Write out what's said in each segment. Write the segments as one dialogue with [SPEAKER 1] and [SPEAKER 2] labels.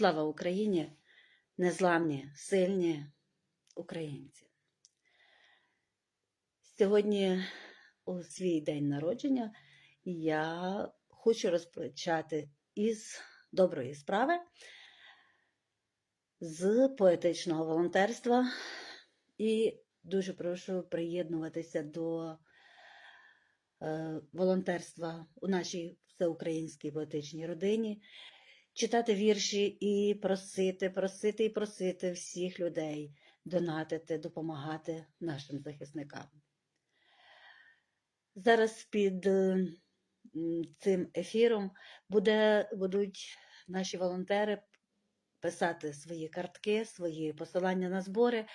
[SPEAKER 1] Слава Україні! Незламні, сильні українці. Сьогодні у свій день народження я хочу розпочати із доброї справи, з поетичного волонтерства і дуже прошу приєднуватися до е, волонтерства у нашій всеукраїнській поетичній родині, читати вірші і просити, просити і просити всіх людей донатити, допомагати нашим захисникам. Зараз під е, цим ефіром буде, будуть наші волонтери писати свої картки, свої посилання на збори.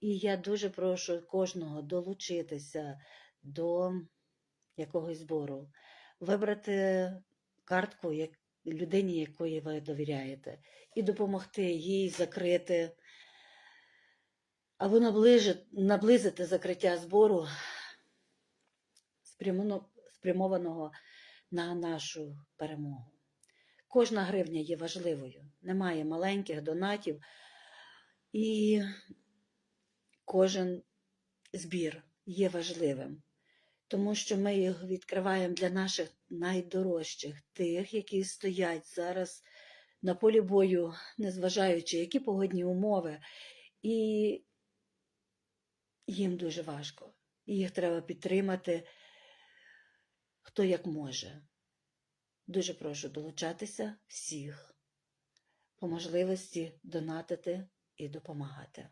[SPEAKER 1] І я дуже прошу кожного долучитися до якогось збору, вибрати картку як людині, якої ви довіряєте, і допомогти їй закрити або наближити, наблизити закриття збору спрямованого на нашу перемогу. Кожна гривня є важливою, немає маленьких донатів, і кожен збір є важливим, тому що ми їх відкриваємо для наших найдорожчих, тих, які стоять зараз на полі бою, незважаючи, які погодні умови, і їм дуже важко. Їх треба підтримати, хто як може. Дуже прошу долучатися всіх, по можливості донатити і допомагати.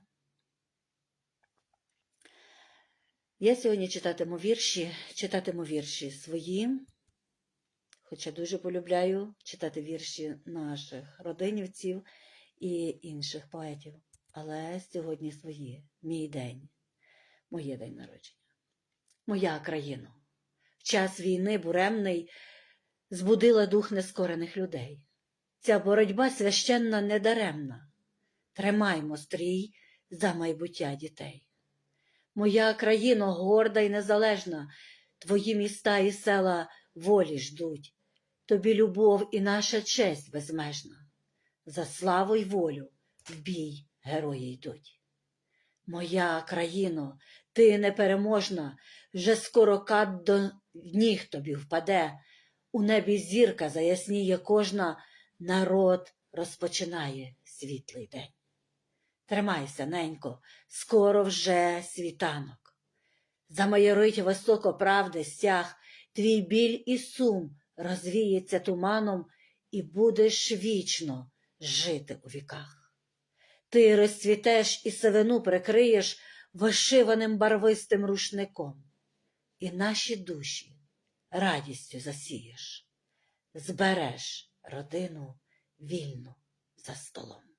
[SPEAKER 1] Я сьогодні читатиму вірші, читатиму вірші свої, хоча дуже полюбляю читати вірші наших родинівців і інших поетів. Але сьогодні свої, мій день, моє день народження, моя країна. В час війни буремний збудила дух нескорених людей. Ця боротьба священна недаремна. Тримаймо стрій за майбуття дітей. Моя країно горда й незалежна, твої міста і села волі ждуть. Тобі любов і наша честь безмежна. За славу й волю в бій герої йдуть. Моя країно, ти непереможна, вже скоро кат до ніг тобі впаде. У небі зірка заясніє кожна, народ розпочинає світлий день. Тримайся, ненько, скоро вже світанок. Замайорить високо правди стяг, твій біль і сум розвіється туманом, і будеш вічно жити у віках. Ти розцвітеш і сивину прикриєш вишиваним барвистим рушником, і наші душі радістю засієш, збереш родину вільну за столом.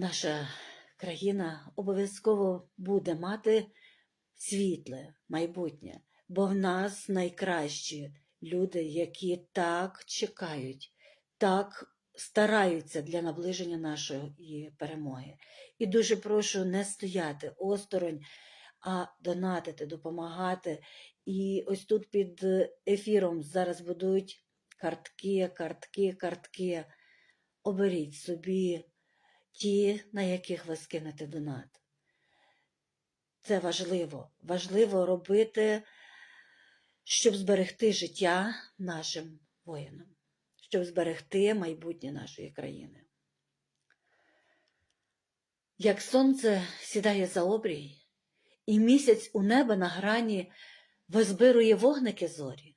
[SPEAKER 1] Наша країна обов'язково буде мати світле майбутнє, бо в нас найкращі люди, які так чекають, так стараються для наближення нашої перемоги. І дуже прошу не стояти осторонь, а донатити, допомагати. І ось тут під ефіром зараз будуть картки, картки, картки. Оберіть собі ті, на яких ви скинете донат. Це важливо. Важливо робити, щоб зберегти життя нашим воїнам, щоб зберегти майбутнє нашої країни. Як сонце сідає за обрій, і місяць у небо на грані визбирує вогники зорі,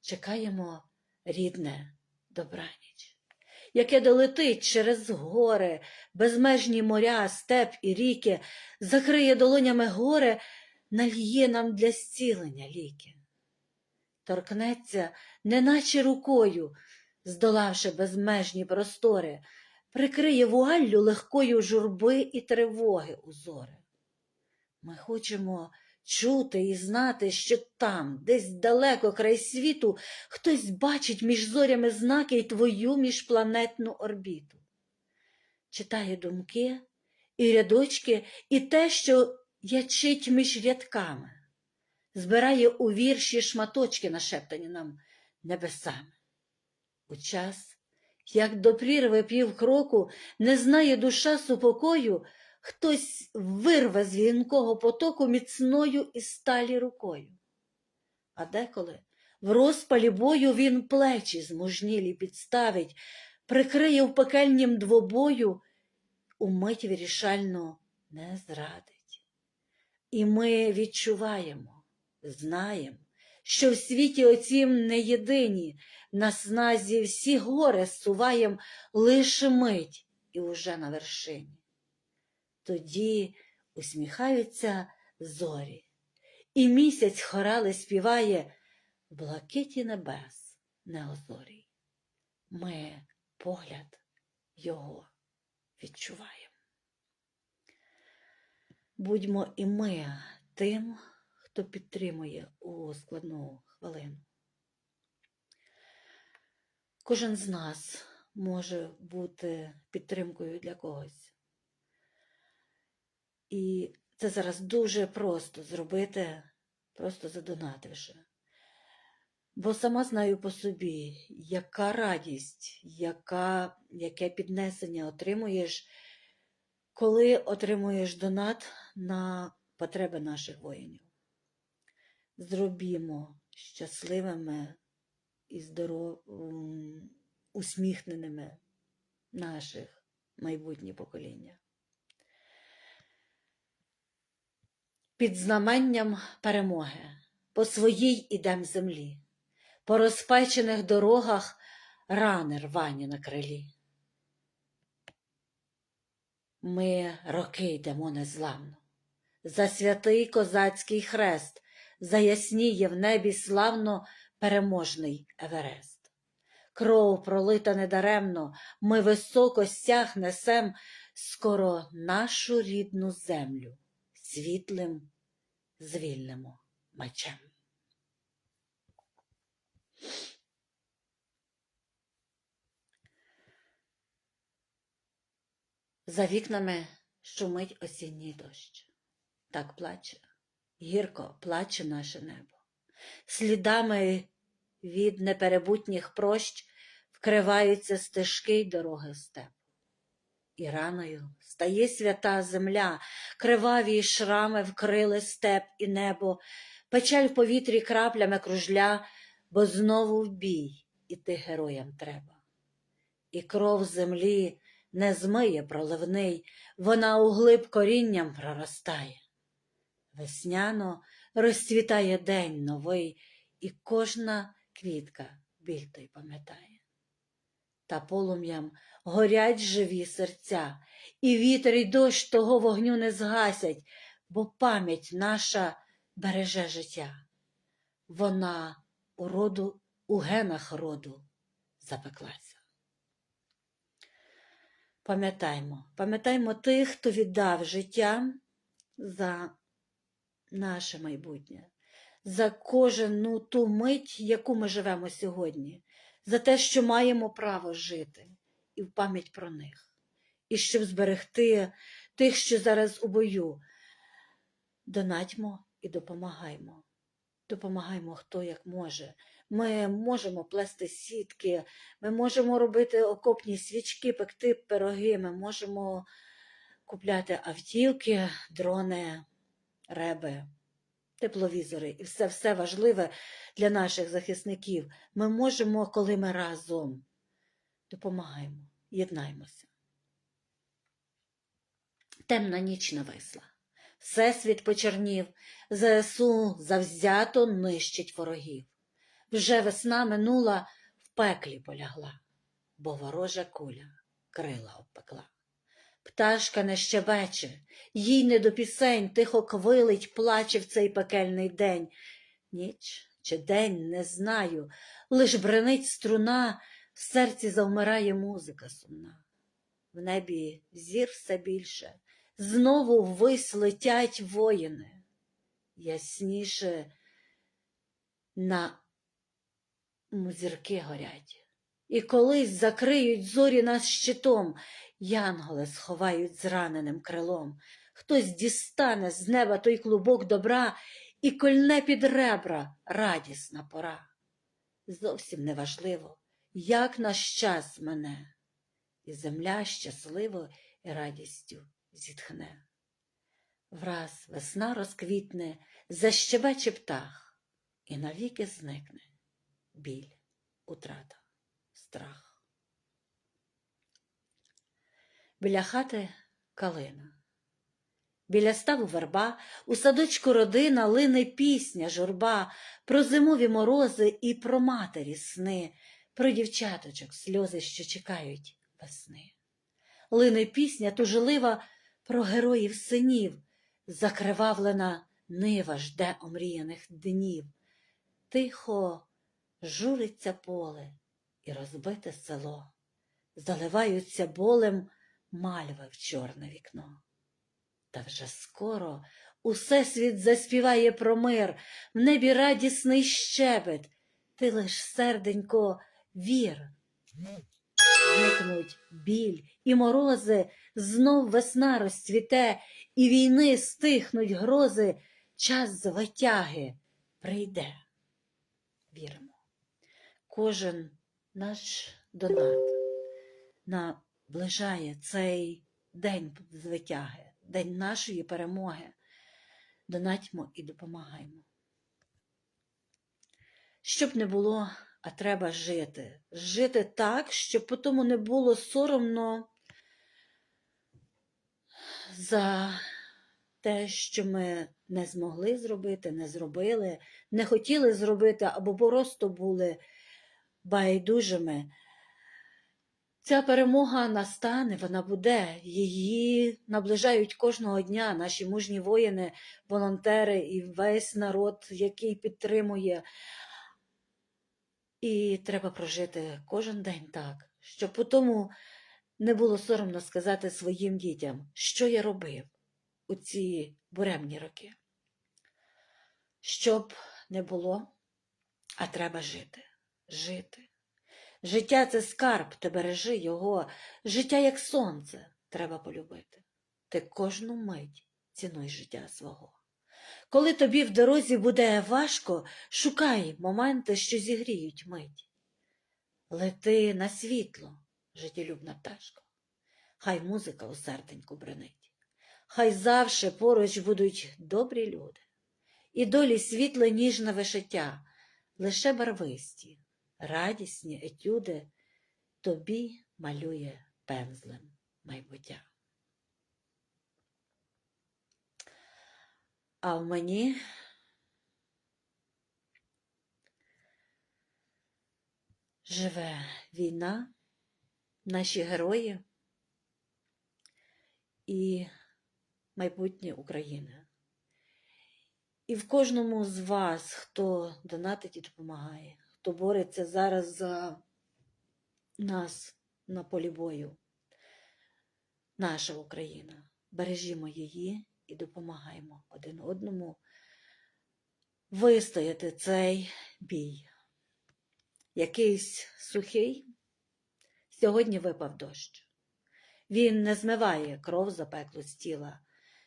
[SPEAKER 1] чекаємо рідне добраніч яке долетить через гори, безмежні моря, степ і ріки, закриє долонями горе, нальє нам для зцілення ліки. Торкнеться, неначе рукою, здолавши безмежні простори, прикриє вуаллю легкою журби і тривоги узори. Ми хочемо чути і знати, що там, десь далеко край світу, хтось бачить між зорями знаки й твою міжпланетну орбіту. Читає думки і рядочки, і те, що ячить між рядками, збирає у вірші шматочки, нашептані нам небесами. У час як до прірви півкроку, не знає душа супокою, хтось вирве з вінкого потоку міцною і сталі рукою. А деколи в розпалі бою він плечі змужнілі підставить, прикриє в пекельнім двобою, умить вирішально не зрадить. І ми відчуваємо, знаємо, що в світі оцім не єдині, на сназі всі гори суваєм лише мить і уже на вершині. Тоді усміхаються зорі, і місяць хорали співає блакиті небес неозорій. Ми погляд його відчуваємо. Будьмо і ми тим, хто підтримує у складну хвилину. Кожен з нас може бути підтримкою для когось. І це зараз дуже просто зробити, просто задонативши. Бо сама знаю по собі, яка радість, яка, яке піднесення отримуєш, коли отримуєш донат на потреби наших воїнів. Зробімо щасливими і здоров... усміхненими наших майбутнє покоління. Під знаменням перемоги по своїй ідем землі, по розпечених дорогах рани рвані на крилі. Ми роки йдемо незламно, за святий козацький хрест, заясніє в небі славно переможний Еверест. Кров пролита недаремно, ми високо стяг несем скоро нашу рідну землю світлим звільнимо мечем. За вікнами шумить осінній дощ. Так плаче, гірко плаче наше небо. Слідами від неперебутніх прощ вкриваються стежки й дороги степу. І раною стає свята земля, криваві шрами вкрили степ і небо, печаль в повітрі краплями кружля, бо знову в бій іти героям треба. І кров землі не змиє проливний, вона углиб корінням проростає. Весняно розцвітає день новий, і кожна квітка біль той пам'ятає. Та полум'ям горять живі серця, і вітер і дощ того вогню не згасять, бо пам'ять наша береже життя. Вона у роду, у генах роду запеклася. Пам'ятаймо, пам'ятаймо тих, хто віддав життя за наше майбутнє, за кожну ту мить, яку ми живемо сьогодні, за те, що маємо право жити, і в пам'ять про них, і щоб зберегти тих, що зараз у бою. Донатьмо і допомагаймо. Допомагаймо хто як може. Ми можемо плести сітки, ми можемо робити окопні свічки, пекти пироги, ми можемо купляти автівки, дрони, реби, тепловізори і все все важливе для наших захисників. Ми можемо, коли ми разом допомагаємо, єднаймося. Темна ніч нависла. Всесвіт почернів, ЗСУ завзято нищить ворогів. Вже весна минула, в пеклі полягла, бо ворожа куля крила обпекла. Пташка не щебече, їй не до пісень, тихо квилить, плаче в цей пекельний день. Ніч чи день не знаю, лиш бренить струна, в серці завмирає музика сумна. В небі зір все більше, знову ввись летять воїни, ясніше на зірки горять. І колись закриють зорі нас щитом, янголи сховають зраненим крилом. Хтось дістане з неба той клубок добра і кольне під ребра радісна пора. Зовсім неважливо, як наш час мене, і земля щасливо і радістю зітхне. Враз весна розквітне, защебече птах, і навіки зникне біль, утрата, страх. Біля хати калина. Біля ставу верба, у садочку родина лине пісня, журба, про зимові морози і про матері сни, про дівчаточок сльози, що чекають весни. Лине пісня тужелива про героїв синів, закривавлена нива жде омріяних днів. Тихо журиться поле і розбите село, заливаються болем мальви в чорне вікно. Та вже скоро усе світ заспіває про мир, в небі радісний щебет, ти лиш, серденько, вір. Зникнуть біль і морози, знов весна розцвіте, і війни стихнуть грози, час звитяги прийде. Віримо. Кожен наш донат наближає цей день звитяги день нашої перемоги. Донатьмо і допомагаємо. Щоб не було, а треба жити. Жити так, щоб потім не було соромно за те, що ми не змогли зробити, не зробили, не хотіли зробити або просто були байдужими. Ця перемога настане, вона буде. Її наближають кожного дня наші мужні воїни, волонтери і весь народ, який підтримує. І треба прожити кожен день так, щоб по тому не було соромно сказати своїм дітям, що я робив у ці буремні роки. Щоб не було, а треба жити, жити. Життя це скарб, ти бережи його, життя як сонце треба полюбити. Ти кожну мить цінуй життя свого. Коли тобі в дорозі буде важко, шукай моменти, що зігріють мить. Лети на світло, життєлюбна пташко, хай музика у серденьку бренить, хай завше поруч будуть добрі люди, і долі світле ніжне вишиття, лише барвисті радісні етюди тобі малює пензлем майбуття. А в мені живе війна, наші герої і майбутнє України. І в кожному з вас, хто донатить і допомагає, хто бореться зараз за нас на полі бою. Наша Україна. Бережімо її і допомагаємо один одному вистояти цей бій. Якийсь сухий, сьогодні випав дощ. Він не змиває кров запеклу з тіла.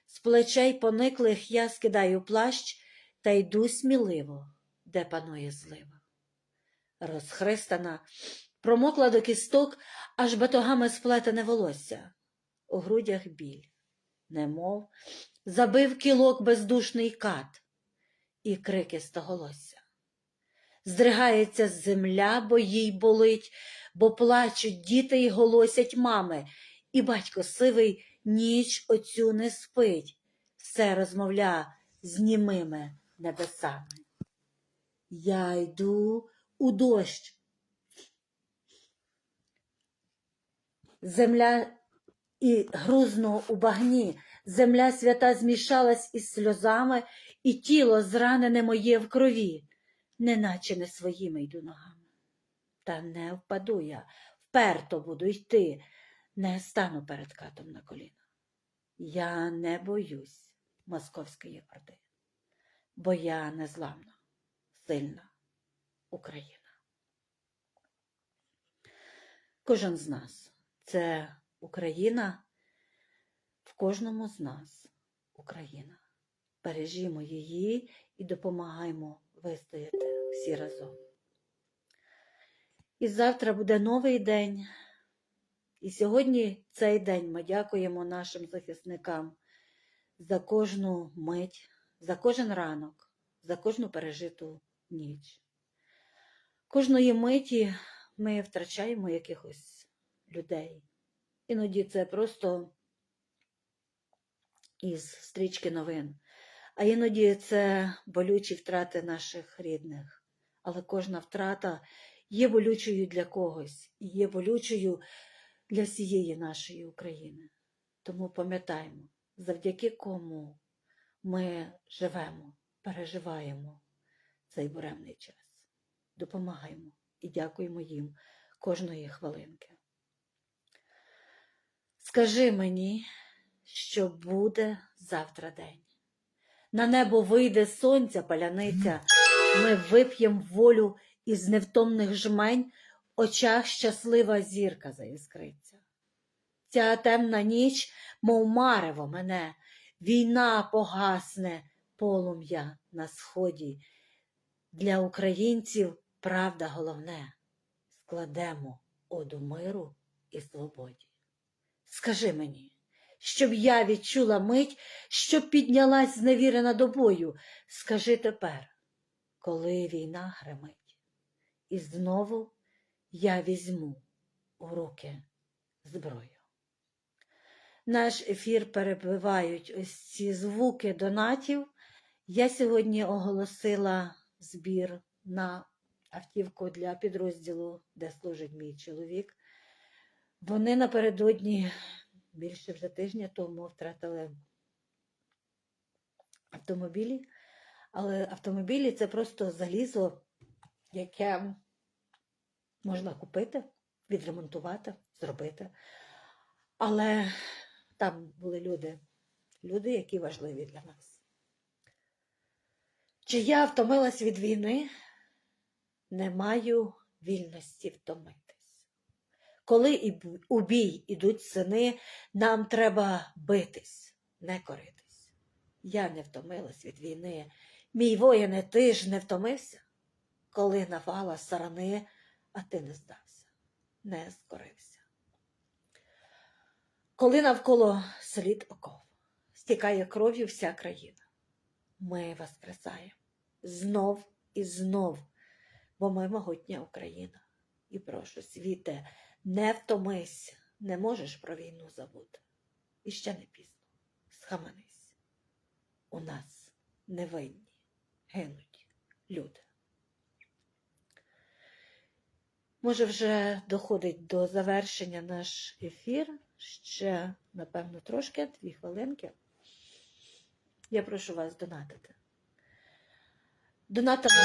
[SPEAKER 1] З плечей пониклих я скидаю плащ та йду сміливо, де панує злива розхристана, промокла до кісток, аж батогами сплетене волосся, у грудях біль, немов забив кілок бездушний кат і крики стоголосся. Здригається земля, бо їй болить, бо плачуть діти й голосять мами, і батько сивий ніч оцю не спить, все розмовля з німими небесами. Я йду у дощ. Земля і грузно у багні, земля свята змішалась із сльозами, і тіло зранене моє в крові, неначе не своїми йду ногами. Та не впаду я, вперто буду йти, не стану перед катом на коліна. Я не боюсь московської орди, бо я незламна, сильна. Україна. Кожен з нас це Україна, в кожному з нас Україна. Бережімо її і допомагаємо вистояти всі разом. І завтра буде новий день. І сьогодні цей день ми дякуємо нашим захисникам за кожну мить, за кожен ранок, за кожну пережиту ніч. Кожної миті ми втрачаємо якихось людей. Іноді це просто із стрічки новин, а іноді це болючі втрати наших рідних. Але кожна втрата є болючою для когось, є болючою для всієї нашої України. Тому пам'ятаємо, завдяки кому ми живемо, переживаємо цей буремний час. Допомагаємо і дякуємо їм кожної хвилинки. Скажи мені, що буде завтра день. На небо вийде сонця паляниця, ми вип'єм волю із невтомних жмень, в очах щаслива зірка заіскриться. Ця темна ніч, мов марево мене, війна погасне полум'я на сході. Для українців правда головне складемо оду миру і свободі. Скажи мені, щоб я відчула мить, щоб піднялась зневірена до бою. Скажи тепер, коли війна гримить, і знову я візьму у руки зброю. Наш ефір перебивають ось ці звуки донатів. Я сьогодні оголосила збір на автівку для підрозділу, де служить мій чоловік. Вони напередодні більше вже тижня тому втратили автомобілі, але автомобілі це просто залізо, яке можна купити, відремонтувати, зробити. Але там були люди, люди, які важливі для нас. Чи я втомилась від війни? Не маю вільності втомитись. Коли і у бій ідуть сини, нам треба битись, не коритись. Я не втомилась від війни. Мій воїне, ти ж не втомився, коли навала сарани, а ти не здався, не скорився. Коли навколо слід оков, стікає кров'ю вся країна. Ми воскресаємо знов і знов, бо ми могутня Україна. І прошу, світе, не втомись, не можеш про війну забути. І ще не пізно. Схаменись. У нас невинні гинуть люди. Може, вже доходить до завершення наш ефір. Ще, напевно, трошки, дві хвилинки. Я прошу вас донатити. Донатами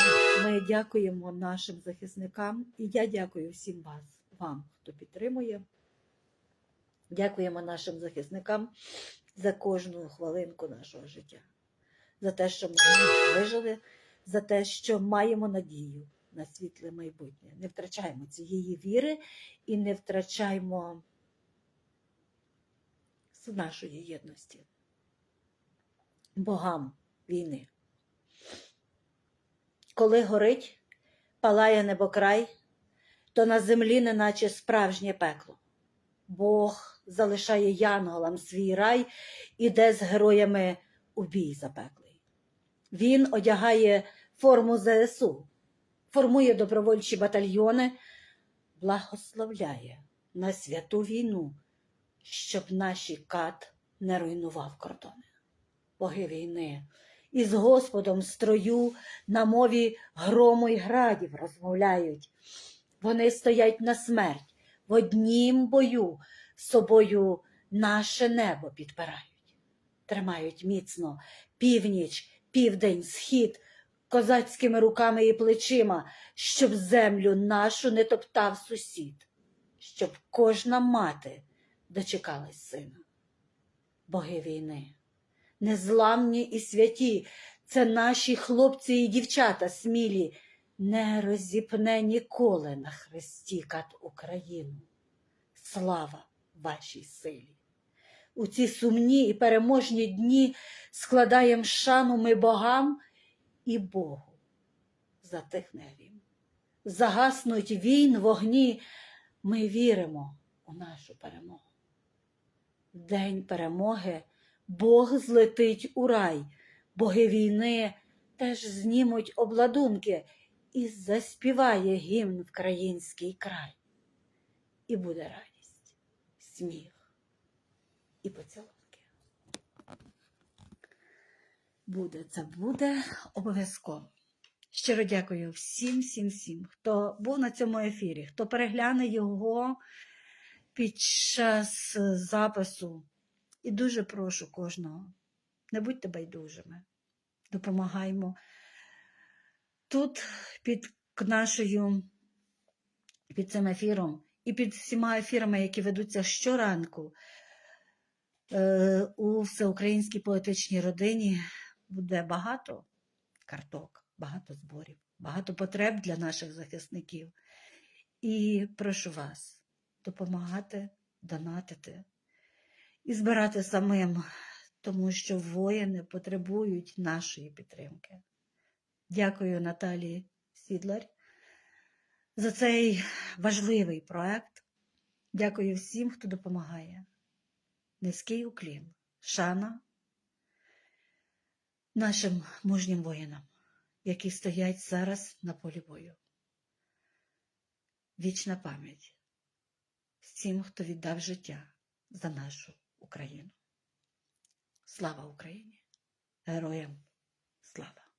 [SPEAKER 1] ми дякуємо нашим захисникам, і я дякую всім вас, вам, хто підтримує. Дякуємо нашим захисникам за кожну хвилинку нашого життя, за те, що ми вижили, за те, що маємо надію на світле майбутнє. Не втрачаємо цієї віри і не втрачаємо нашої єдності. Богам війни. Коли горить, палає небокрай, то на землі неначе справжнє пекло. Бог залишає янголам свій рай, іде з героями у бій запеклий. Він одягає форму ЗСУ, формує добровольчі батальйони, благословляє на святу війну, щоб наші кат не руйнував кордони. Боги війни, із Господом строю на мові грому й градів розмовляють. Вони стоять на смерть в однім бою, собою наше небо підпирають, тримають міцно північ, південь, схід козацькими руками і плечима, щоб землю нашу не топтав сусід, щоб кожна мати дочекалась сина. Боги війни незламні і святі. Це наші хлопці і дівчата смілі, не розіпне ніколи на хресті кат Україну. Слава вашій силі! У ці сумні і переможні дні складаєм шану ми богам і Богу. Затихне грім. загаснуть війн, вогні, ми віримо у нашу перемогу. День перемоги Бог злетить у рай, боги війни теж знімуть обладунки і заспіває гімн вкраїнський край. І буде радість, сміх і поцілунки. Буде, це буде обов'язково. Щиро дякую всім, всім, всім, хто був на цьому ефірі, хто перегляне його під час запису. І дуже прошу кожного, не будьте байдужими, допомагаймо. Тут під нашою, під цим ефіром і під всіма ефірами, які ведуться щоранку е, у всеукраїнській поетичній родині, буде багато карток, багато зборів, багато потреб для наших захисників. І прошу вас допомагати, донатити і збирати самим, тому що воїни потребують нашої підтримки. Дякую Наталії Сідлер за цей важливий проект. Дякую всім, хто допомагає. Низький уклін, шана нашим мужнім воїнам, які стоять зараз на полі бою. Вічна пам'ять всім, хто віддав життя за нашу Україну. Слава Україні! Героям слава!